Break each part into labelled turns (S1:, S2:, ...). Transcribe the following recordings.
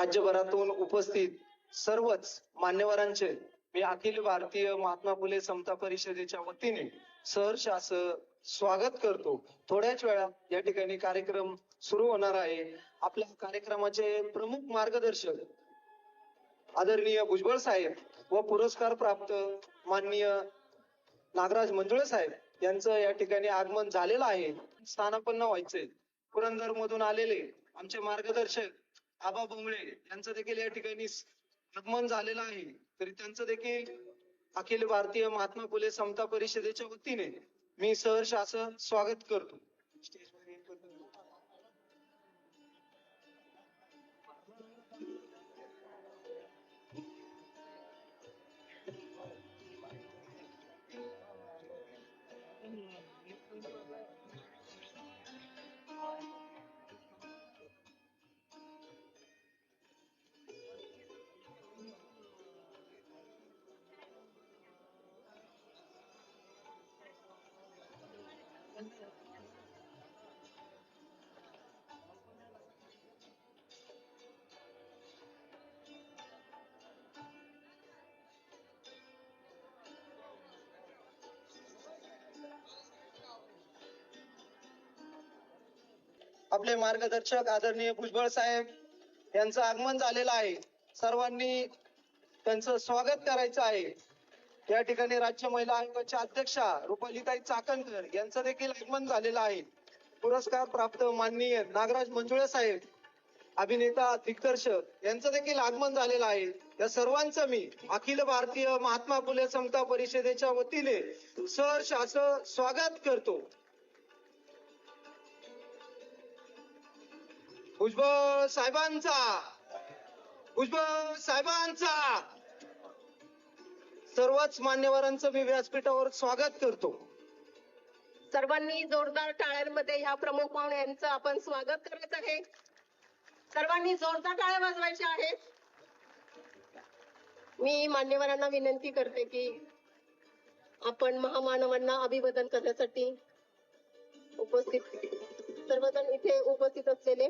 S1: राज्यभरातून उपस्थित सर्वच मान्यवरांचे मी अखिल भारतीय महात्मा फुले समता परिषदेच्या वतीने सहर्ष असं स्वागत करतो. थोड्याच वेळात या ठिकाणी कार्यक्रम सुरू होणार आहे. आपल्या कार्यक्रमाचे प्रमुख मार्गदर्शक आदरणीय भुजबळ साहेब व पुरस्कार प्राप्त माननीय नागराज मंजुळे साहेब यांचं या ठिकाणी आगमन झालेलं आहे. स्थानापन्न व्हायचे पुरंदर मधून आलेले आमचे मार्गदर्शक आबा बोंगळे यांचं देखील या ठिकाणी आगमन झालेलं आहे. तरी त्यांचं देखील अखिल भारतीय महात्मा फुले समता परिषदेच्या वतीने मी सहर्ष असं स्वागत करतो. आपले मार्गदर्शक आदरणीय भुजबळ साहेब यांचं आगमन झालेलं आहे. सर्वांनी त्यांचं स्वागत करायचं आहे. या ठिकाणी राज्य महिला आयोगाच्या अध्यक्षा रुपालीताई चाकणकर यांचं देखील आगमन झालेलं आहे. पुरस्कार प्राप्त माननीय नागराज मंजुळे साहेब अभिनेता दिग्दर्शक यांचं देखील आगमन झालेलं आहे. या सर्वांचं मी अखिल भारतीय महात्मा फुले समता परिषदेच्या वतीने सहर्ष असं स्वागत करतो. भुजबळ साहेबांचा. भुजबळ साहेबांचा. सर्वच मान्यवरांचं मी व्यासपीठावर स्वागत करतो.
S2: सर्वांनी जोरदार टाळ्यांमध्ये ह्या प्रमुख पाहुणे यांचं आपण स्वागत करत आहे. सर्वांनी जोरदार टाळ्या वाजवायच्या आहेत. मी मान्यवरांना विनंती करते की आपण महामानवांना अभिवादन करण्यासाठी उपस्थित सर्वजण इथे उपस्थित असलेले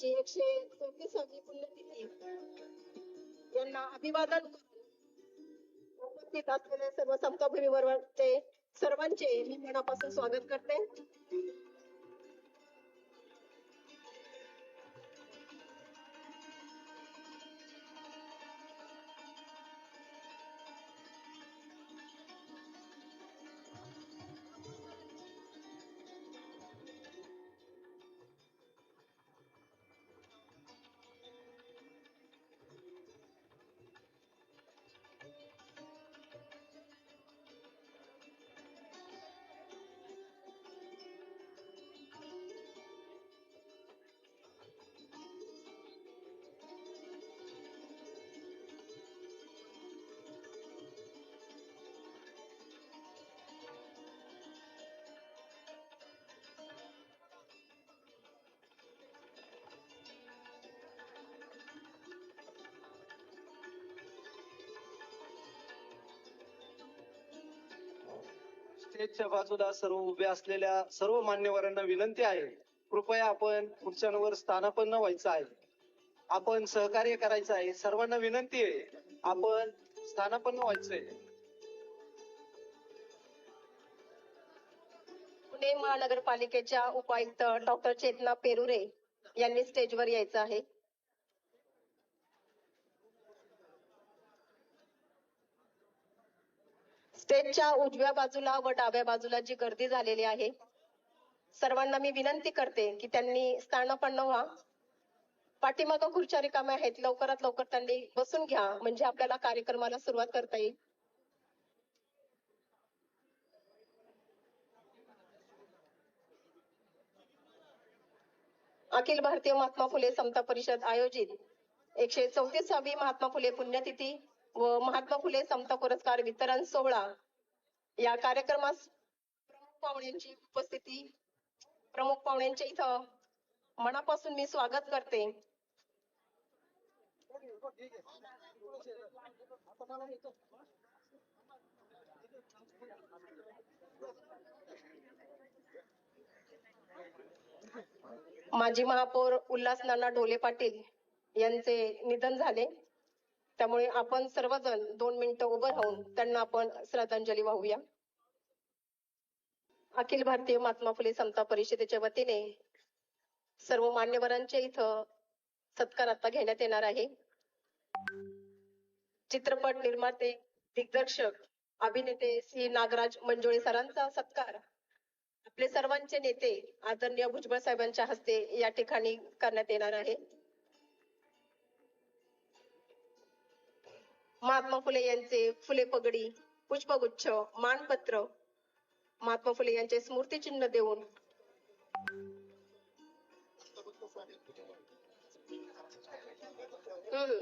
S2: यांची एकशे चौतीसावी पुण्यतिथी यांना अभिवादन करून उपस्थित असलेले सर्व समताभूमी वर्गाचे सर्वांचे मी मनापासून स्वागत करते.
S1: स्टेजच्या बाजूला सर्व उभे असलेल्या सर्व मान्यवरांना विनंती आहे. कृपया आपण खुर्च्यांवर स्थानापन्न व्हायचं आहे. आपण सहकार्य करायचं आहे. सर्वांना विनंती आहे. आपण स्थानापन्न व्हायचंय
S2: पुणे महानगरपालिकेच्या उपायुक्त डॉक्टर चेतना पेरुरे यांनी स्टेजवर यायचं आहे. स्टेजच्या उजव्या बाजूला व डाव्या बाजूला जी गर्दी झालेली आहे सर्वांना मी विनंती करते की त्यांनी स्थानापन्न व्हा. पाठीमागं खुर्च्या रिकाम्या आहेत लवकरात लवकर त्यांनी बसून घ्या म्हणजे आपल्याला कार्यक्रमाला सुरुवात करता येईल. अखिल भारतीय महात्मा फुले समता परिषद आयोजित एकशे चौतीसावी महात्मा फुले पुण्यतिथी व महात्मा फुले समता पुरस्कार वितरण सोहळा या कार्यक्रमास प्रमुख पाहुण्यांची उपस्थिती प्रमुख पाहुण्यांच्या इथं मनापासून मी स्वागत करते. माजी महापौर उल्हास नाना ढोले पाटील यांचे निधन झाले. त्यामुळे आपण सर्वजण दोन मिनिटं उभं राहून त्यांना आपण श्रद्धांजली वाहूया. अखिल भारतीय महात्मा फुले समता परिषदेच्या वतीने सर्व मान्यवरांच्या इथं सत्कार आता घेण्यात येणार आहे. चित्रपट निर्माते दिग्दर्शक अभिनेते श्री नागराज मंजुळे सरांचा सत्कार. आपले सर्वांचे नेते आदरणीय भुजबळ साहेबांच्या हस्ते या ठिकाणी करण्यात येणार आहे. महात्मा फुले यांचे फुले पगडी पुष्पगुच्छ मानपत्र. महात्मा फुले यांचे स्मृतिचिन्ह देऊन. हम्म.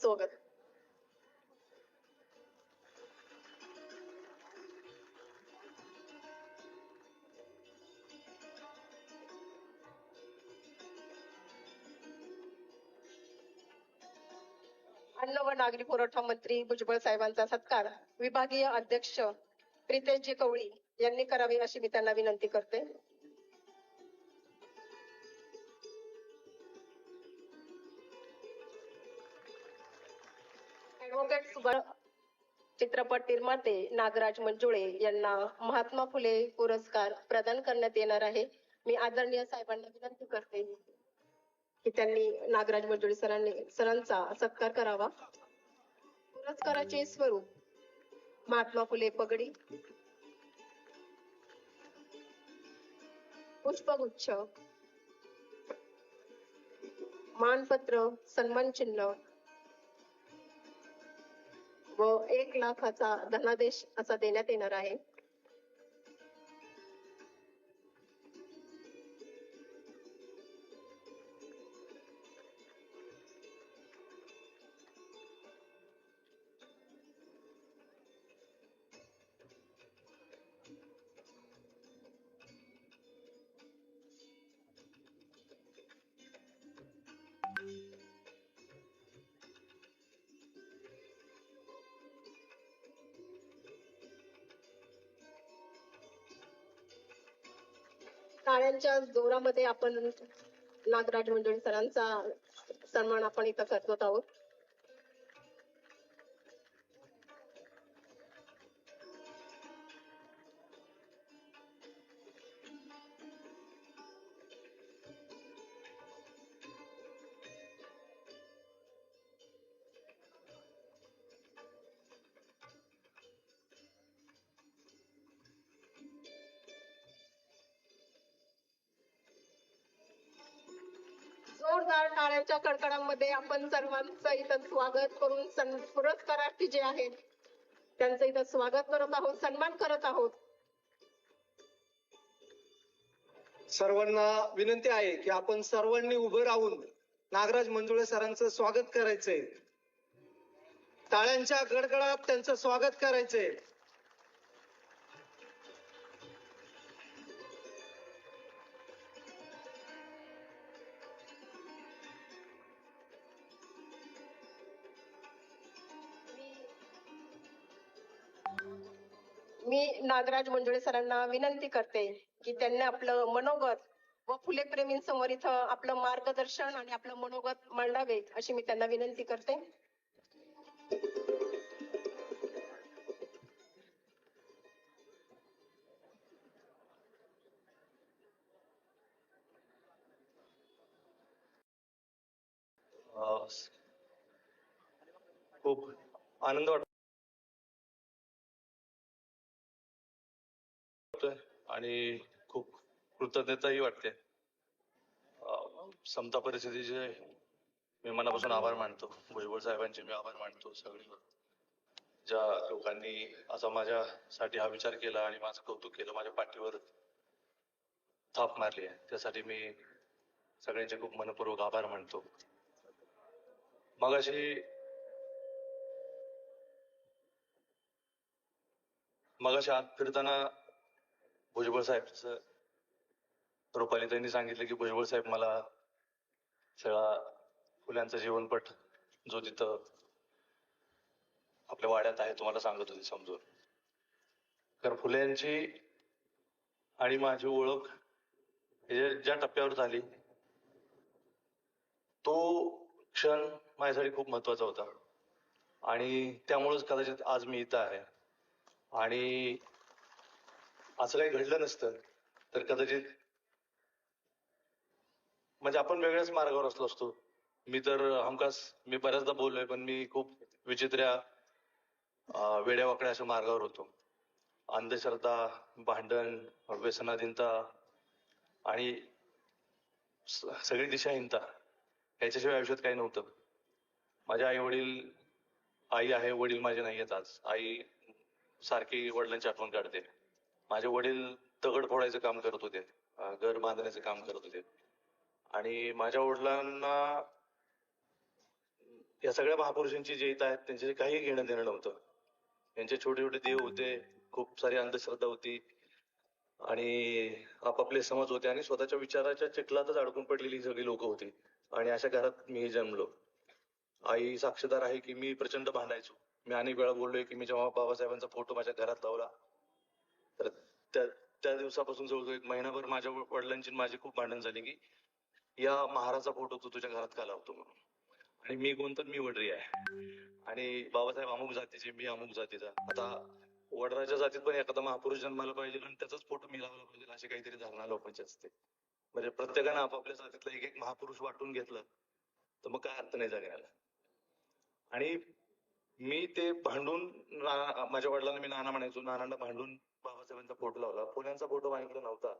S2: स्वागत. अन्न व नागरी पुरवठा मंत्री भुजबळ साहेबांचा सत्कार विभागीय अध्यक्ष प्रितेशजी कवळी यांनी करावी अशी मी त्यांना विनंती करते. चित्रपट निर्माते नागराज मंजुळे यांना महात्मा फुले पुरस्कार प्रदान करण्यात येणार आहे. मी आदरणीय साहेबांना विनंती करते. की त्यांनी नागराज मंजुळे सरांनी सरांचा सत्कार करावा. पुरस्काराचे स्वरूप महात्मा फुले पगडी पुष्पगुच्छ मानपत्र सन्मान चिन्ह व एक लाखाचा धनादेश असा देण्यात येणार आहे. टाळ्यांच्या जोरामध्ये आपण नागराज मंडळी सरांचा सन्मान आपण इथं करत आहोत. टाळ्यांच्या कडकडांमध्ये आपण सर्वांचं इथं स्वागत करून सन- पुरस्कारार्थी जे आहेत त्यांचं इथं स्वागत करत आहोत सन्मान करत आहोत.
S1: सर्वांना विनंती आहे की आपण सर्वांनी उभं राहून नागराज मंजुळे सरांचं स्वागत करायचंय. टाळ्यांच्या गडगडात त्यांचं स्वागत करायचंय.
S2: मी नागराज मंजुळे सरांना विनंती करते की त्यांनी आपलं मनोगत व फुले प्रेमींसमोर इथं आपलं मार्गदर्शन आणि आपलं मनोगत मांडावे अशी मी त्यांना विनंती करते.
S3: खूप आनंद वाटतो. आणि खूप कृतज्ञताही वाटते. समता परिस्थितीचे मी मनापासून आभार मानतो. भुजबळ साहेबांचे मी आभार मानतो सगळे ज्या लोकांनी असा माझ्यासाठी हा विचार केला आणि माझं कौतुक केलं माझ्या पाठीवर थाप मारली आहे. त्यासाठी मी सगळ्यांचे खूप मनपूर्वक आभार मानतो. मगाशी मगाशी आत फिरताना भुजबळ साहेबचं रुपाली त्यांनी सांगितलं की भुजबळ साहेब मला सगळा फुल्यांचा जीवनपट जो तिथं आपल्या वाड्यात आहे तुम्हाला सांगत होते समजून. कारण फुल्यांची आणि माझी ओळख हे ज्या टप्प्यावर झाली तो क्षण माझ्यासाठी खूप महत्त्वाचा होता. आणि त्यामुळेच कदाचित आज मी इथं आहे. आणि असं काही घडलं नसतं तर कदाचित म्हणजे आपण वेगळ्याच मार्गावर असलो असतो. मी तर हमखास मी बऱ्याचदा बोललोय पण मी खूप विचित्र्या वेड्या वेड्यावाकड्या अशा मार्गावर होतो. अंधश्रद्धा भांडण व्यसनाधीनता आणि सगळी दिशाहीनता याच्याशिवाय आयुष्यात काही नव्हतं. माझे आई वडील आई आहे वडील माझे नाही आहेत आज. आई सारखी वडिलांची आठवण काढते. माझे वडील दगड फोडायचं काम करत होते घर बांधण्याचं काम करत होते. आणि माझ्या वडिलांना या सगळ्या महापुरुषांची जे इथं आहेत त्यांचे काही घेणं देणं नव्हतं. त्यांचे छोटे छोटे देव होते खूप सारी अंधश्रद्धा होती. आणि आपापले समज होते आणि स्वतःच्या विचाराच्या चिखलातच अडकून पडलेली सगळी लोक होती. आणि अशा घरात मी जन्मलो. आई साक्षीदार आहे की मी प्रचंड भांडायचो. मी अनेक वेळा बोललोय की मी जेव्हा बाबासाहेबांचा फोटो माझ्या घरात लावला तर त्या त्या दिवसापासून जवळजवळ एक महिनाभर माझ्या वडिलांची आणि माझी खूप भांडण झाली की या महाराजा फोटो तू तुझ्या घरात का लावतो म्हणून. आणि मी कोणतं मी वडरी आहे. आणि बाबासाहेब अमुक जातीचे मी अमुक जातीचा. आता वडराच्या जातीत पण एखादा महापुरुष जन्माला पाहिजे आणि त्याचाच फोटो मी लावला पाहिजे अशी काहीतरी धारणा लोकांची असते. म्हणजे प्रत्येकानं आपापल्या जातीतला एक एक महापुरुष वाटून घेतलं तर मग काय अर्थ नाही जगण्याला आणि मी ते भांडून माझ्या वडिलांना मी नाना म्हणायचो नानांना भांडून बाबासाहेबांचा फोटो लावला. फुल्यांचा फोटो माझ्याकडे नव्हता.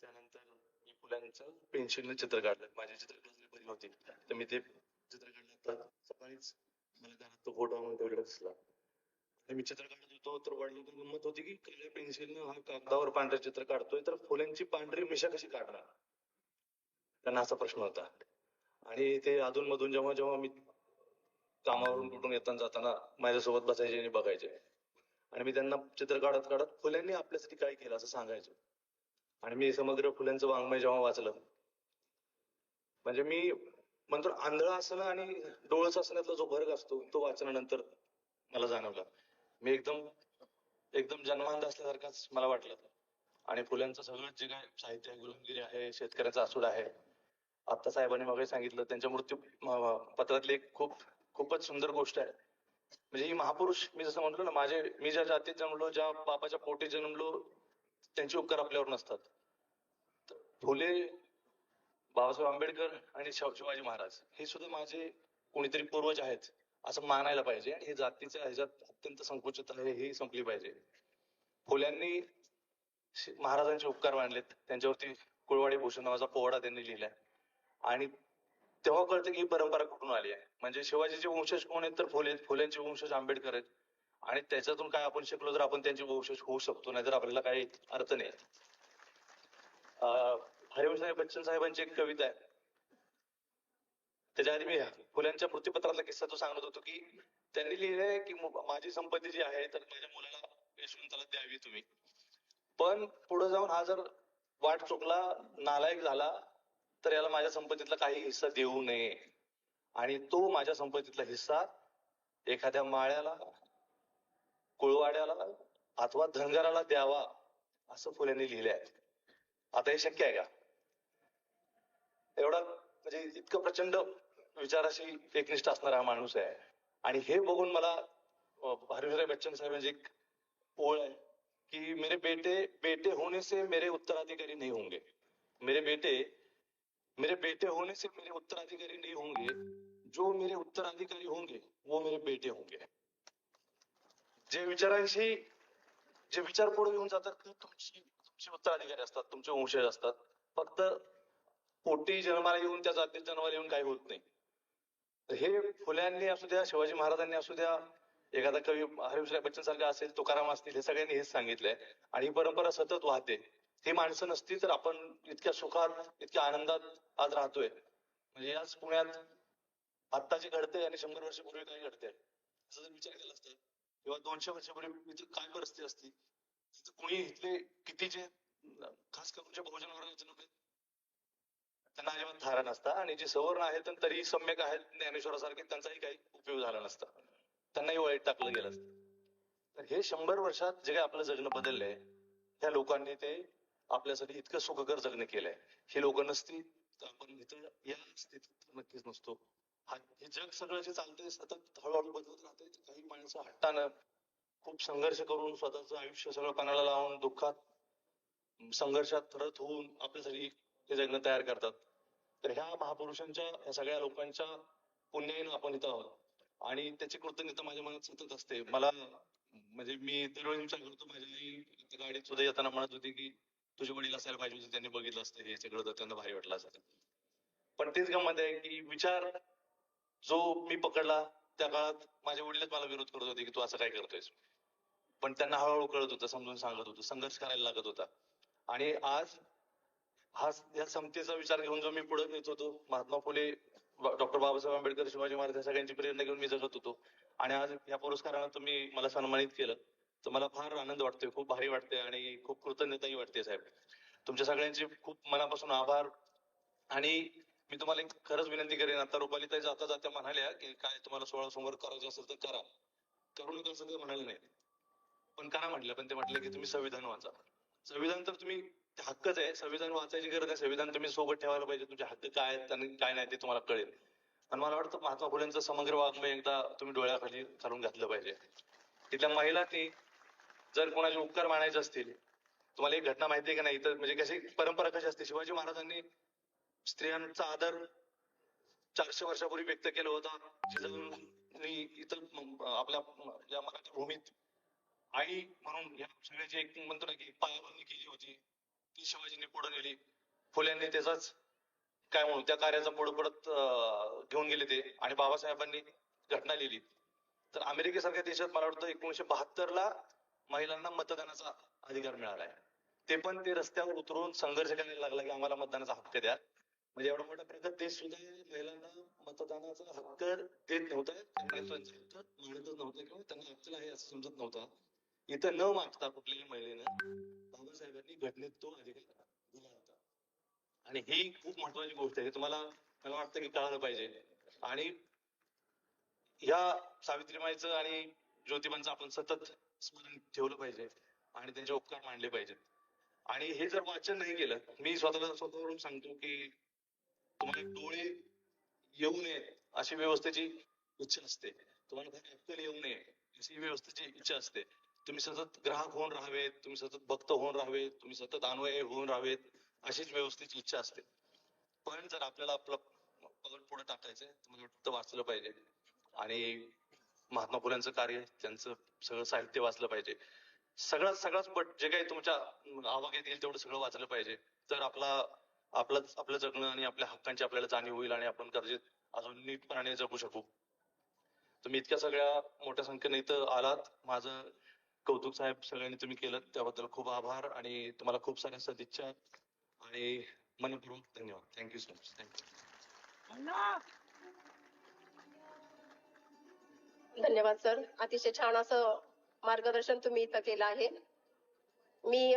S3: त्यानंतर मी फुल्यांचं पेन्सिलने चित्र काढलं. माझी चित्र बरी होती तर मी ते चित्र काढलं. सकाळीच मला घरात तो फोटो म्हणून तेवढा दिसला. मी चित्र काढत होतो तर वडिलांची गंमत होती की काळ्या पेन्सिलनं हा कागदावर पांढरे चित्र काढतोय तर फुल्यांची पांढरी मिशा कशी काढणार? त्यांना असा प्रश्न होता. आणि ते अधून मधून जेव्हा जेव्हा मी कामावरून कुठून येताना जाताना माझ्यासोबत बसायचे आणि बघायचे. आणि मी त्यांना चित्र काढत काढत फुल्यांनी आपल्यासाठी काय केलं असं सांगायचो. आणि मी समग्र फुल्यांचं वाङ्मय जेव्हा वाचलं म्हणजे मी म्हणतो आंधळा असणं आणि डोळस असण्यातला जो फरक असतो तो वाचल्यानंतर मला जाणवला. मी एकदम एकदम जन्मांध असल्यासारखाच मला वाटलं. आणि फुल्यांचं सगळं जे काय साहित्य आहे गुलामगिरी आहे शेतकऱ्याचा आसूड आहे आता साहेबांनी मग सांगितलं त्यांच्या मृत्यू पत्रातली एक खूप खूपच सुंदर गोष्ट आहे. म्हणजे ही महापुरुष मी जसं म्हटलो ना माझे मी ज्या जातीत जन्मलो ज्या बापाच्या पोटी जन्मलो त्यांचे उपकार आपल्यावर नसतात तर फुले बाबासाहेब आंबेडकर आणि शिवाजी महाराज हे सुद्धा माझे कोणीतरी पूर्वज आहेत असं मानायला पाहिजे. आणि हे जातीच्या ह्याच्यात अत्यंत संकुचित आहे हे संपली पाहिजे. फुल्यांनी महाराजांचे उपकार मानलेत त्यांच्यावरती कुळवाडी भूषण नावाचा पोवाडा त्यांनी लिहिलाय. आणि तेव्हा कळतं की ही परंपरा कुठून आली आहे. म्हणजे शिवाजीचे वंशज कोण आहेत तर फुले फुल्यांचे वंशज आंबेडकर आहेत. आणि त्याच्यातून काय आपण शिकलो तर आपण त्यांचे वंशज होऊ शकतो नाहीतर आपल्याला काही अर्थ नाही. अं, बच्चन साहेबांची एक कविता आहे. त्याच्या आधी मी फुल्यांच्या मृत्यूपत्रातला किस्सा तो सांगत होतो की त्यांनी लिहिले की माझी संपत्ती जी आहे तर माझ्या मुलाला यशवंताला द्यावी तुम्ही. पण पुढे जाऊन हा जर वाट चुकला नालायक झाला तर याला माझ्या संपत्तीतला काही हिस्सा देऊ नये. आणि तो माझ्या संपत्तीतला हिस्सा एखाद्या माळ्याला कुळवाड्याला अथवा धनगराला द्यावा असं फुल्यांनी लिहिले आहे आता हे शक्य आहे का? एवढा म्हणजे इतकं प्रचंड विचाराशी एकनिष्ठ असणारा हा माणूस आहे. आणि हे बघून मला हरिभाई बच्चन साहेबांची एक ओळ आहे कि मेरे बेटे बेटे होने से मेरे उत्तराधिकारी नहीं होंगे. मेरे बेटे मेरे बेटे होने से मेरे उत्तराधिकारी नहीं होंगे. जो मेरे उत्तराधिकारी होंगे वो मेरे बेटे होंगे। जे विचारांशी जे विचार पुढे घेऊन जातात ते तुमची तुमचे उत्तराधिकारी असतात तुमचे वंशज असतात फक्त पोटी जन्माला येऊन त्या जातीत जन्माला येऊन काही होत नाही. हे फुल्यांनी असू द्या शिवाजी महाराजांनी असू द्या एखादा कवी हरिभाई बच्चन सारखा असेल तुकाराम असतील हे सगळ्यांनी हेच सांगितलंय. आणि ही परंपरा सतत वाहते. ही माणसं नसती तर आपण इतक्या सुखात इतक्या आनंदात आज राहतोय. म्हणजे आज पुण्यात आता जे घडते आणि शंभर वर्षापूर्वी काय घडते असं जर विचार केला असता किंवा दोनशे वर्षापूर्वी काय परिस्थिती असती? तिथं कोणी इथले किती जे खास करून जे बहुजन वर्गाचे लोक त्यांना अजिबात धारा नसता. आणि जे सवर्ण आहेत तरी सम्यक आहेत ज्ञानेश्वरासारखे त्यांचाही काही उपयोग झाला नसता. त्यांनाही वाईट टाकलं गेलं असतं. तर हे शंभर वर्षात जे काही आपलं जगणं बदललंय त्या लोकांनी ते आपल्यासाठी इतकं सुखकर जगणं केलंय. हे लोक नसतील तर आपण इथं या स्थितीत नक्कीच नसतो. हे जग सगळं जे चालतंय सतत हळूहळू बदलत राहते काही माणसं हट्टानं खूप संघर्ष करून स्वतःचं आयुष्य सगळं पणाला लावून दुःखात संघर्षात रत होऊन आपल्यासाठी हे जगणं तयार करतात. तर ह्या महापुरुषांच्या ह्या सगळ्या लोकांच्या पुण्याईनं आपण इथं आहोत. आणि त्याची कृतज्ञता माझ्या मनात सतत असते. मला म्हणजे मी दरवेळी विचार करतो माझ्या आई गाडीत सुद्धा येताना म्हणत होती की तुझे वडील असायला पाहिजे होते त्यांनी बघितलं असतं हे सगळं तर त्यांना भारी वाटलं असतं पण तेच गंमत आहे की विचार जो मी पकडला त्या काळात माझे वडीलच मला विरोध करत होते की तू असं काय करतोयस? पण त्यांना हळूहळू कळत होतं समजून सांगत होतो संघर्ष करायला लागत होता. आणि आज हा या समतेचा विचार घेऊन जो मी पुढे नेत होतो महात्मा फुले डॉक्टर बाबासाहेब आंबेडकर शिवाजी महाराज या सगळ्यांची प्रेरणा घेऊन मी जगत होतो. आणि आज या पुरस्कारानं तुम्ही मला सन्मानित केलं. तर मला फार आनंद वाटतोय खूप भारी वाटतंय आणि खूप कृतज्ञताही वाटते साहेब. तुमच्या सगळ्यांचे खूप मनापासून आभार. आणि मी तुम्हाला एक खरंच विनंती करेन. आता रुपालीताई जाता जाता म्हणाल्या की काय तुम्हाला सोळा सोमवार करायचं असेल तर करा. करू नका असं म्हणाले नाही. पण करा म्हटलं पण ते म्हटलं की तुम्ही संविधान वाचा. संविधान तर तुम्ही हक्कच आहे. संविधान वाचायची गरज आहे. संविधान तुम्ही सोबत ठेवायला पाहिजे. तुमचे हक्क काय आहेत आणि काय नाही ते तुम्हाला कळेल. आणि मला वाटतं महात्मा फुलेंचं समग्र वाङ्मय एकदा तुम्ही डोळ्याखाली घालून घातलं पाहिजे. तिथल्या महिलांनी जर कोणाचे उपकार मानायचे असतील तुम्हाला एक घटना माहिती आहे का नाही? तर म्हणजे कशी परंपरा कशी असते? शिवाजी महाराजांनी स्त्रियांचा आदर चारशे वर्षापूर्वी व्यक्त केला होता. जिजाऊंनी इतर आपल्या या मराठी भूमीत आई म्हणून या सगळ्याची एक म्हणतो ना की पायाभरणी केली होती. ती शिवाजीने पुढे नेली. फुल्यांनी त्याचाच काय म्हणू त्या कार्याचा पुढे पडत घेऊन गेले ते. आणि बाबासाहेबांनी घटना लिहिली. तर अमेरिकेसारख्या देशात मला वाटतं एकोणीशे बहात्तर ला महिलांना मतदानाचा अधिकार मिळाला आहे. ते पण ते रस्त्यावर उतरून संघर्ष करायला लागला की आम्हाला मतदानाचा हक्क द्या. म्हणजे एवढा मोठा प्रकार ते सुद्धा महिलांना मतदानाचा हक्क देत नव्हता. त्यांचा हक्क मानतच नव्हता किंवा त्यांना हक्क आहे असं समजत नव्हता. इथं न मागता कुठल्याही महिलेनं बाबासाहेबांनी घटनेत तो अधिकार दिला होता. आणि ही खूप महत्वाची गोष्ट आहे. तुम्हाला मला वाटतं की कळालं पाहिजे. आणि ह्या सावित्रीमाईचं आणि ज्योतिबांचं आपण सतत स्मरण ठेवलं पाहिजे आणि त्यांचे उपकार मांडले पाहिजेत. आणि हे जर वाचन नाही केलं मी स्वतःला स्वतःवरून सांगतो की तुम्हाला डोळे येऊ नयेत अशी व्यवस्थेची इच्छा असते. तुम्हाला काही अक्कल येऊ नये अशी व्यवस्थेची इच्छा असते. तुम्ही सतत ग्राहक होऊन राहावेत तुम्ही सतत भक्त होऊन राहावेत तुम्ही सतत अन्वय होऊन राहावेत अशीच व्यवस्थेची इच्छा असते. पण जर आपल्याला आपलं पाऊल पुढे टाकायचंय तर मला वाटतं वाचलं पाहिजे. आणि महात्मा फुल्यांचं कार्य त्यांचं सगळं साहित्य वाचलं पाहिजे. सगळ्यात सगळ्यात पट जे काही तुमच्या आवाक्यात येईल तेवढं सगळं वाचलं पाहिजे. तर आपला आपलं आपलं जगणं आणि आपल्या हक्कांची आपल्याला जाणीव होईल आणि आपण गरजेत अजून नीटपणाने जगू शकू. तुम्ही इतक्या सगळ्या मोठ्या संख्येने इथं आलात. माझं कौतुक साहेब सगळ्यांनी तुम्ही केलं त्याबद्दल खूप आभार आणि तुम्हाला खूप साऱ्या सदिच्छा आणि मनपूर्वक धन्यवाद. Thank you so much thank you
S2: धन्यवाद सर अतिशय छान असं मार्गदर्शन तुम्ही इथं केलं आहे. मी